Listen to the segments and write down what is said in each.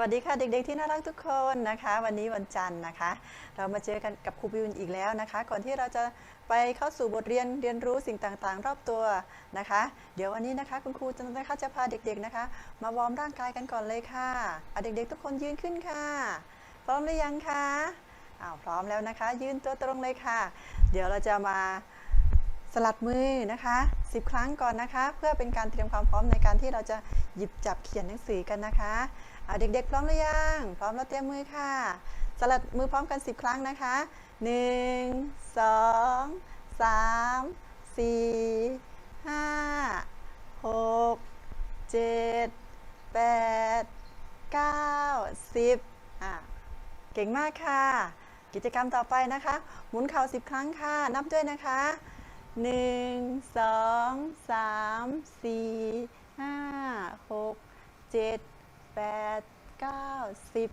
วัสดีค่ะเด็กๆที่น่ารักทุกคนนะคะ วันนี้วันจันทร์นะคะ เรามาเจอกันกับครูบิวอีกแล้วนะคะ ก่อนที่เราจะไปเข้าสู่บทเรียนเรียนรู้สิ่งต่างๆ รอบตัวนะคะ เดี๋ยววันนี้นะคะคุณครูจะนะคะจะพาเด็กๆนะคะ มาวอร์มร่างกายกันก่อนเลยค่ะอะเด็กๆทุกคนยืนขึ้นค่ะ พร้อมหรือยังคะอ้าวพร้อมแล้วนะคะ ยืนตัวตรงเลยค่ะ เดี๋ยวเราจะมา สลัดมือนะคะ 10 ครั้งก่อนนะคะ เพื่อเป็นการเตรียมความพร้อมในการที่เราจะหยิบจับเขียนหนังสือกันนะคะเด็กๆ พร้อมหรือยัง พร้อมแล้วเตรียมมือค่ะ สลัดมือพร้อมกัน 10 ครั้งนะคะ 1 2 3 4 5 6 7 8 9 10อะเก่งมากค่ะ กิจกรรมต่อไปนะคะ หมุนเข่า 10 ครั้งค่ะ นับด้วยนะคะ หนึ่งสองสามสี่ห้าหกเจ็ดแปดเก้าสิบ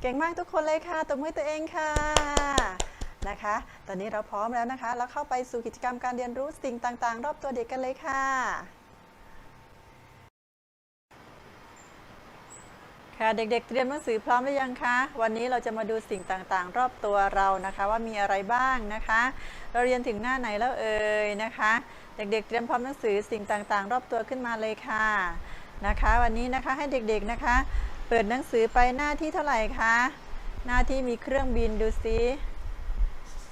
เก่งมากทุกคนเลยค่ะตบมือตัวเองค่ะนะคะ ตอนนี้เราพร้อมแล้วนะคะ เราเข้าไปสู่กิจกรรมการเรียนรู้สิ่งต่างๆ รอบตัวเด็กกันเลยค่ะ ค่ะเด็กๆ เตรียมหนังสือพร้อมหรือยังคะ วันนี้เราจะมาดูสิ่งต่างๆ รอบตัวเรานะคะ ว่ามีอะไรบ้างนะคะ เราเรียนถึงหน้าไหนแล้วเอ่ยนะคะ เด็กๆ เตรียมพร้อมหนังสือสิ่งต่างๆ รอบตัวขึ้นมาเลยค่ะนะคะ วันนี้นะคะให้เด็กๆนะคะ เปิดหนังสือไปหน้าที่เท่าไหร่คะหน้าที่มีเครื่องบินดูซิ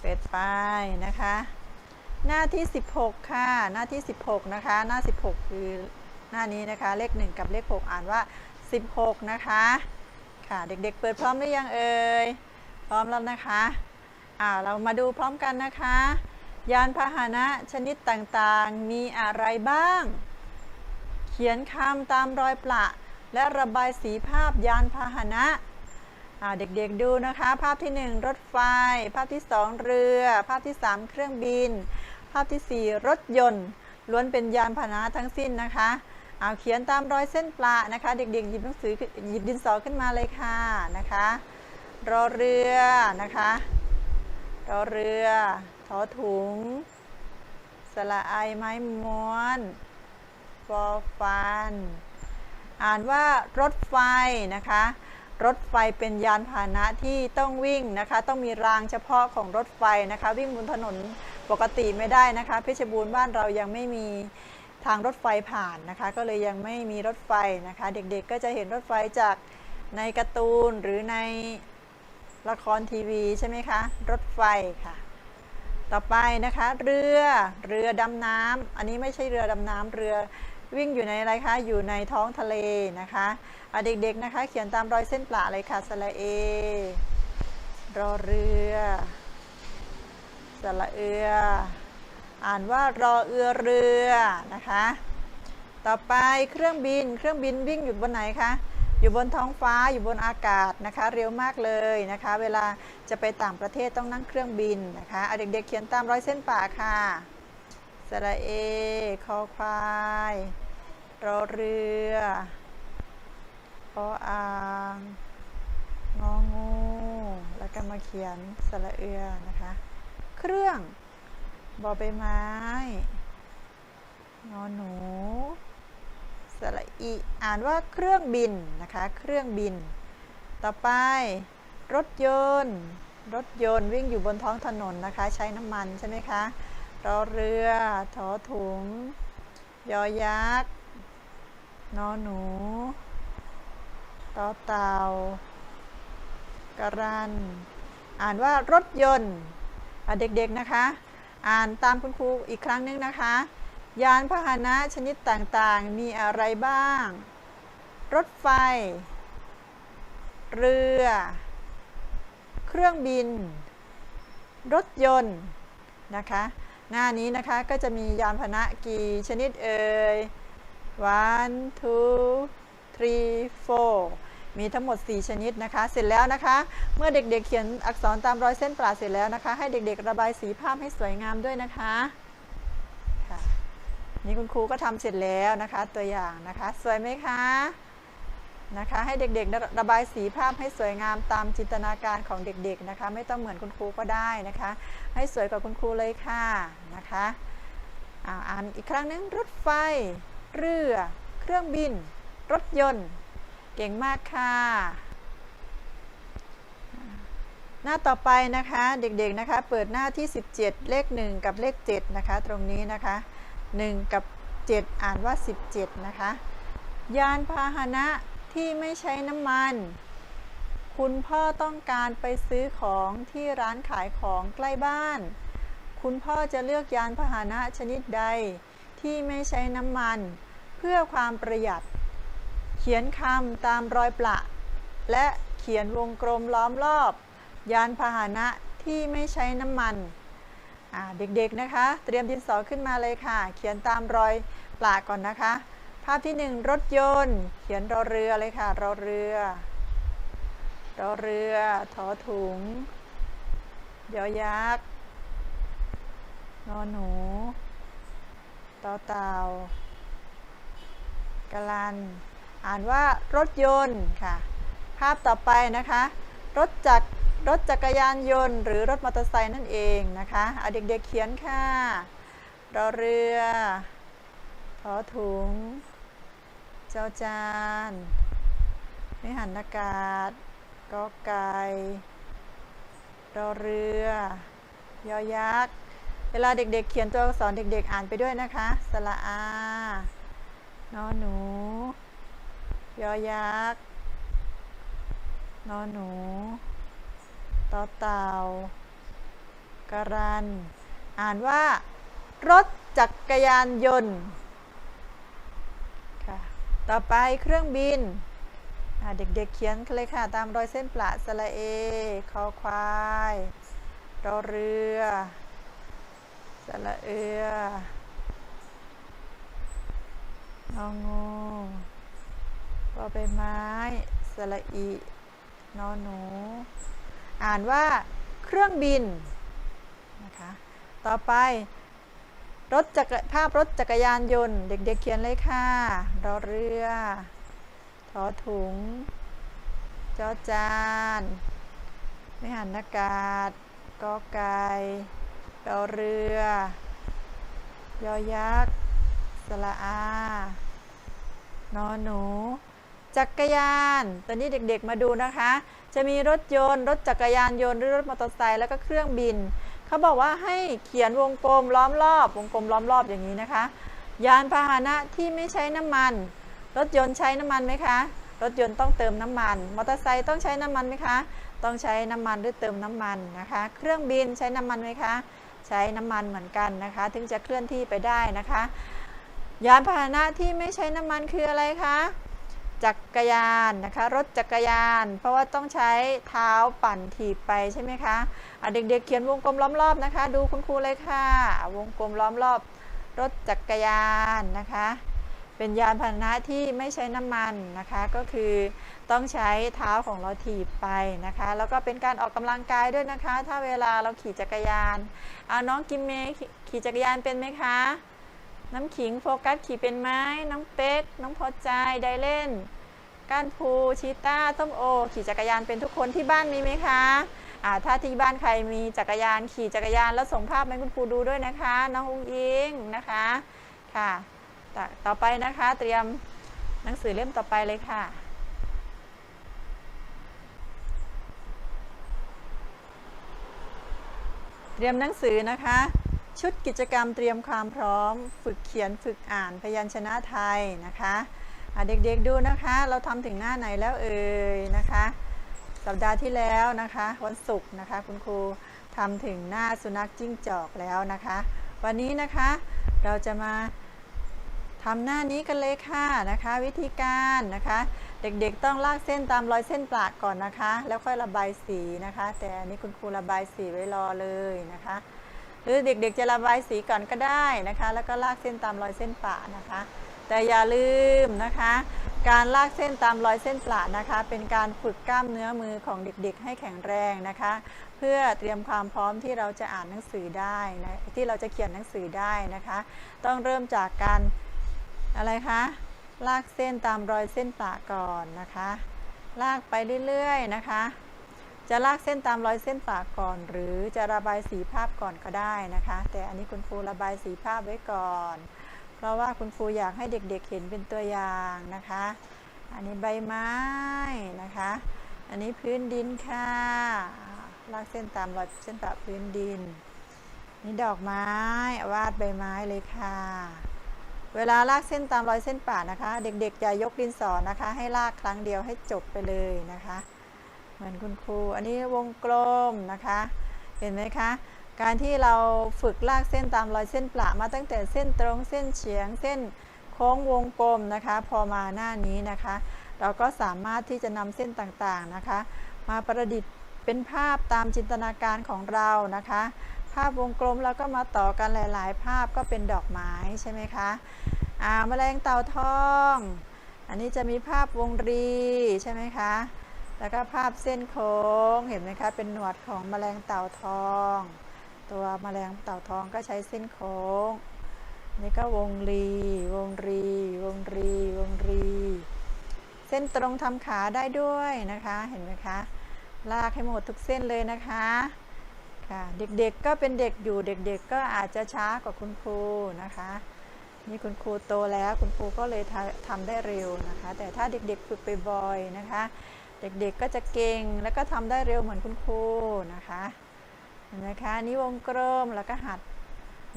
เปิดไปนะคะ หน้าที่ 16 ค่ะ หน้าที่ 16 นะคะ หน้า 16 คือหน้านี้นะคะ เลข 1 กับเลข 6 อ่านว่า 16 นะคะ ค่ะเด็กๆ เปิดพร้อมหรือยังเอ่ย พร้อมแล้วนะคะอ่าเรามาดูพร้อมกันนะคะ ยานพาหนะชนิดต่างๆ มีอะไรบ้าง เขียนคำตามรอยประและระบายสีภาพยานพาหนะอ่าเด็กๆดูนะคะ ภาพที่ 1 รถไฟ ภาพที่ 2 เรือ ภาพที่ 3 เครื่องบิน ภาพที่ 4 รถยนต์ ล้วนเป็นยานพาหนะทั้งสิ้นนะคะ เอาเขียนตามรอยเส้นปลานะคะ เด็กๆหยิบหนังสือหยิบดินสอขึ้นมาเลยค่ะนะคะ รอเรือนะคะรอเรือทอถุงสระไอไม้ม้วนฟอฟัน อ่านว่ารถไฟนะคะ รถไฟเป็นยานพาหนะที่ต้องวิ่งนะคะ ต้องมีรางเฉพาะของรถไฟนะคะ วิ่งบนถนนปกติไม่ได้นะคะ เพชรบูรณ์บ้านเรายังไม่มี ทางรถไฟผ่านนะคะ ก็เลยยังไม่มีรถไฟนะคะ เด็กๆก็จะเห็นรถไฟจากในการ์ตูนหรือในละครทีวีใช่ไหมคะ รถไฟค่ะ ต่อไปนะคะ เรือ เรือดำน้ำอันนี้ไม่ใช่เรือดำน้ำเรือวิ่งอยู่ในอะไรคะ อยู่ในท้องทะเลนะคะะเด็กๆนะคะ เขียนตามรอยเส้นปลาเลยค่ะสระเอ รอเรือ สระเอือ อ่านว่ารอเอือเรือนะคะ ต่อไปเครื่องบิน เครื่องบินวิ่งอยู่บนไหนคะ อยู่บนท้องฟ้า อยู่บนอากาศนะคะ เร็วมากเลยนะคะ เวลาจะไปต่างประเทศต้องนั่งเครื่องบินนะคะเอาเด็กๆเขียนตามร้อยเส้นป่าค่ะสระเอ คอควาย รอเรือพออ่างงองู แล้วก็มาเขียนสระเอือนะคะ เครื่อง บอใบไม้งอหนู สระอี อ่านว่าเครื่องบินนะคะ เครื่องบิน ต่อไป รถยนต์ รถยนต์วิ่งอยู่บนท้องถนนนะคะ ใช้น้ำมันใช่ไหมคะ รอเรือ ถอถุง ยอยักษ์ นอหนู ต่อเต่ากรัน อ่านว่ารถยนต์เด็กๆนะคะ อ่านตามคุณครูอีกครั้งหนึงนะคะ ยานพาหนะชนิดต่างๆ มีอะไรบ้าง รถไฟ เรือ เครื่องบิน รถยนต์นะคะ หน้านี้นะคะก็จะมียานพาหนะกี่ชนิดเอ่ย one two three four มีทั้งหมด 4 ชนิดนะคะ เสร็จแล้วนะคะ เมื่อเด็กๆเขียนอักษรตามรอยเส้นปลาเสร็จแล้วนะคะ ให้เด็กๆ ระบายสีภาพให้สวยงามด้วยนะคะค่ะนี่คุณครูก็ทำเสร็จแล้วนะคะ ตัวอย่างนะคะ สวยไหมคะนะคะ ให้เด็กๆ ระบายสีภาพให้สวยงามตามจินตนาการของเด็กๆนะคะ ไม่ต้องเหมือนคุณครูก็ได้นะคะ ให้สวยกว่าคุณครูเลยค่ะนะคะอ่านอีกครั้งหนึงรถไฟ เรือ เครื่องบิน รถยนต์ เก่งมากค่ะ หน้าต่อไปนะคะเด็กๆนะคะ เปิดหน้าที่ 17 เลข 1 กับเลข 7 นะคะ ตรงนี้นะคะ 1 กับ 7 อ่านว่า 17 นะคะ ยานพาหนะที่ไม่ใช้น้ำมัน คุณพ่อต้องการไปซื้อของที่ร้านขายของใกล้บ้าน คุณพ่อจะเลือกยานพาหนะชนิดใดที่ไม่ใช้น้ำมัน เพื่อความประหยัด เขียนคำตามรอยประ และเขียนวงกลมล้อมรอบ ยานพาหนะที่ไม่ใช้น้ำมันเด็กๆนะคะ เตรียมดินสอขึ้นมาเลยค่ะ เขียนตามรอยปลาก่อนนะคะ ภาพที่หนึ่งรถยนต์ เขียนรอเรือเลยค่ะรอเรือรอเรือถอถุงยอยักษ์นอหนูต่อเต่ากะลัน อ่านว่ารถยนต์ค่ะ ภาพต่อไปนะคะ รถจักรรถจักรยานยนต์ หรือรถมอเตอร์ไซค์นั่นเองนะคะเอาเด็กๆเขียนค่ะรอเรือถอถุง เจ้าจานนิหันอากาศกอไก่รอเรือ ยอยักษ์ เวลาเด็กๆเขียนตัวอักษรเด็กๆ อ่านไปด้วยนะคะ สระอา นอหนู ยอยักษ์นอหนูต่อเต่ากะรัน อ่านว่า รถจักรยานยนต์ค่ะต่อไปเครื่องบินเด็กๆเขียนเลยค่ะ ตามรอยเส้นประสระเอ คอควายรอเรือสระเอืององู อใบไม้สระอีนอหนู อ่านว่าเครื่องบินนะคะ ต่อไปรถจักรภาพรถจักรยานยนต์ เด็กๆเขียนเลยค่ะรอเรือถอถุงจอจานไม่หันอากาศกอไก่รอเรือยอยักษ์สระอา นอหนู จักรยาน ตอนนี้เด็กๆมาดูนะคะ จะมีรถยนต์ รถจักรยานยนต์หรือรถมอเตอร์ไซค์แล้วก็เครื่องบิน เขาบอกว่าให้เขียนวงกลมล้อมรอบ วงกลมล้อมรอบอย่างนี้นะคะ ยานพาหนะที่ไม่ใช้น้ำมัน รถยนต์ใช้น้ำมันไหมคะ รถยนต์ต้องเติมน้ำมัน มอเตอร์ไซค์ต้องใช้น้ำมันไหมคะ ต้องใช้น้ำมันหรือเติมน้ำมันนะคะ เครื่องบินใช้น้ำมันไหมคะ ใช้น้ำมันเหมือนกันนะคะ ถึงจะเคลื่อนที่ไปได้นะคะ ยานพาหนะที่ไม่ใช้น้ำมันคืออะไรคะ จักรยานนะคะ รถจักรยาน เพราะว่าต้องใช้เท้าปั่นถีบไปใช่ไหมคะะเด็กๆเขียนวงกลมล้อมรอบนะคะ ดูคุณครูเลยค่ะ วงกลมล้อมรอบ รถจักรยานนะคะ เป็นยานพาหนะที่ไม่ใช้น้ำมันนะคะ ก็คือต้องใช้เท้าของเราถีบไปนะคะ แล้วก็เป็นการออกกำลังกายด้วยนะคะ ถ้าเวลาเราขี่จักรยานเอาน้องกิมเมขี่จักรยานเป็นไหมคะน้ำขิงโฟกัสขี่เป็นไหมน้องเป๊ก น้องพอใจ ไดเล่น ก้านภูชีต้าต้มโอ ขี่จักรยานเป็นทุกคนที่บ้านมีไหมคะอ่าถ้าที่บ้านใครมีจักรยานขี่จักรยานแล้วส่งภาพให้คุณครูดูด้วยนะคะ น้องอุ้งอิงนะคะค่ะตต่อไปนะคะเตรียมหนังสือเล่มต่อไปเลยค่ะเตรียมหนังสือนะคะ ชุดกิจกรรมเตรียมความพร้อม ฝึกเขียนฝึกอ่านพยัญชนะไทยนะคะ เด็กๆดูนะคะ เราทำถึงหน้าไหนแล้วเอ่ยนะคะ สัปดาห์ที่แล้วนะคะ วันศุกร์นะคะ คุณครูทำถึงหน้าสุนัขจิ้งจอกแล้วนะคะ วันนี้นะคะเราจะมาทำหน้านี้กันเลยค่ะนะคะ วิธีการนะคะ เด็กๆต้องลากเส้นตามรอยเส้นปลาก่อนนะคะ แล้วค่อยระบายสีนะคะ แต่อันนี้คุณครูระบายสีไว้รอเลยนะคะ หรือเด็กๆจะระบายสีก่อนก็ได้นะคะ แล้วก็ลากเส้นตามรอยเส้นปลานะคะ แต่อย่าลืมนะคะ การลากเส้นตามรอยเส้นปลานะคะ เป็นการฝึกกล้ามเนื้อมือของเด็กๆ ให้แข็งแรงนะคะ เพื่อเตรียมความพร้อมที่เราจะอ่านหนังสือได้นะที่เราจะเขียนหนังสือได้นะคะ ต้องเริ่มจากการอะไรคะลากเส้นตามรอยเส้นปลาก่อนนะคะ ลากไปเรื่อยๆนะคะ จะลากเส้นตามรอยเส้นปากก่อน หรือจะระบายสีภาพก่อนก็ได้นะคะ แต่อันนี้คุณครูระบายสีภาพไว้ก่อน เพราะว่าคุณครูอยากให้เด็กๆเห็นเป็นตัวอย่างนะคะ อันนี้ใบไม้นะคะ อันนี้พื้นดินค่ะลากเส้นตามรอยเส้นประพื้นดิน นี่ดอกไม้วาดใบไม้เลยค่ะ เวลาลากเส้นตามรอยเส้นป่านะคะ เด็กๆอย่ายกดินสอนะคะ ให้ลากครั้งเดียวให้จบไปเลยนะคะ เหมือนคุณครู อันนี้วงกลมนะคะ เห็นไหมคะ การที่เราฝึกลากเส้นตามรอยเส้นประมาตั้งแต่เส้นตรงเส้นเฉียงเส้นโค้งวงกลมนะคะ พอมาหน้านี้นะคะ เราก็สามารถที่จะนำเส้นต่างๆนะคะ มาประดิษฐ์เป็นภาพตามจินตนาการของเรานะคะ ภาพวงกลมแล้วก็มาต่อกันหลาย ๆ ภาพก็เป็นดอกไม้ใช่ไหมคะอ่าแมลงเต่าทอง อันนี้จะมีภาพวงรีใช่ไหมคะแล้วก็ภาพเส้นโค้งเห็นไหมคะเป็นหนวดของแมลงเต่าทอง ตัวแมลงเต่าทองก็ใช้เส้นโค้ง นี่ก็วงรี วงรี วงรี วงรี เส้นตรงทำขาได้ด้วยนะคะเห็นไหมคะ ลากให้หมดทุกเส้นเลยนะคะค่ะเด็กๆก็เป็นเด็กอยู่เด็กๆ ก็อาจจะช้ากว่าคุณครูนะคะ นี่คุณครูโตแล้วคุณครูก็เลยทำทำได้เร็วนะคะ แต่ถ้าเด็กๆฝึกไปบ่อยนะคะ เด็กๆก็จะเก่งแล้วก็ทำได้เร็วเหมือนคุณครูนะคะ เห็นไหมคะนี่วงกลมแล้วก็หัด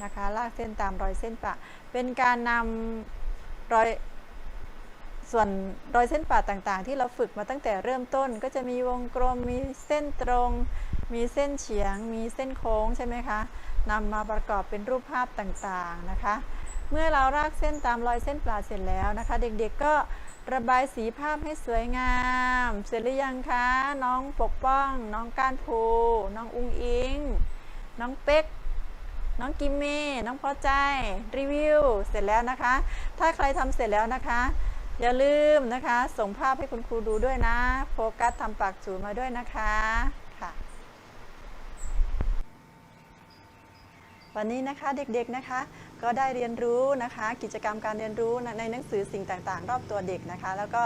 นะคะลากเส้นตามรอยเส้นปะเป็นการนำรอยส่วนรอยเส้นปะต่างๆ ที่เราฝึกมาตั้งแต่เริ่มต้น ก็จะมีวงกลมมีเส้นตรง มีเส้นเฉียง มีเส้นโค้งใช่ไหมคะนำมาประกอบเป็นรูปภาพต่างๆนะคะ เมื่อเราลากเส้นตามรอยเส้นปลาเสร็จแล้วนะคะ เด็กๆก็ ระบายสีภาพให้สวยงาม เสร็จหรือยังคะ น้องปกป้อง น้องก้านภู น้องอุงอิง น้องเป๊ก น้องกิมมี่ น้องพอใจ รีวิว เสร็จแล้วนะคะ ถ้าใครทำเสร็จแล้วนะคะ อย่าลืมนะคะ ส่งภาพให้คุณครูดูด้วยนะ โฟกัสทำปากจูมาด้วยนะคะค่ะวันนี้นะคะเด็กๆนะคะ ก็ได้เรียนรู้นะคะ กิจกรรมการเรียนรู้ในหนังสือสิ่งต่างๆ รอบตัวเด็กนะคะ แล้วก็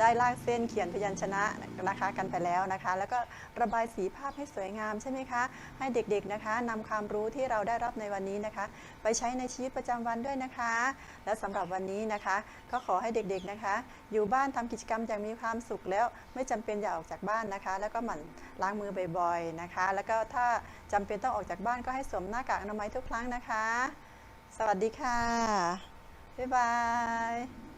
ได้ลากเส้นเขียนพยัญชนะนะคะกันไปแล้วนะคะ แล้วก็ระบายสีภาพให้สวยงามใช่ไหมคะ ให้เด็กๆนะคะนำความรู้ที่เราได้รับในวันนี้นะคะ ไปใช้ในชีวิตประจำวันด้วยนะคะ และสำหรับวันนี้นะคะ ก็ขอให้เด็กๆนะคะ อยู่บ้านทำกิจกรรมอย่างมีความสุขแล้วไม่จำเป็นอย่าออกจากบ้านนะคะ แล้วก็หมั่นล้างมือบ่อยๆนะคะ แล้วก็ถ้าจำเป็นต้องออกจากบ้านก็ให้สวมหน้ากากอนามัยทุกครั้งนะคะ สวัสดีค่ะ บ๊ายบาย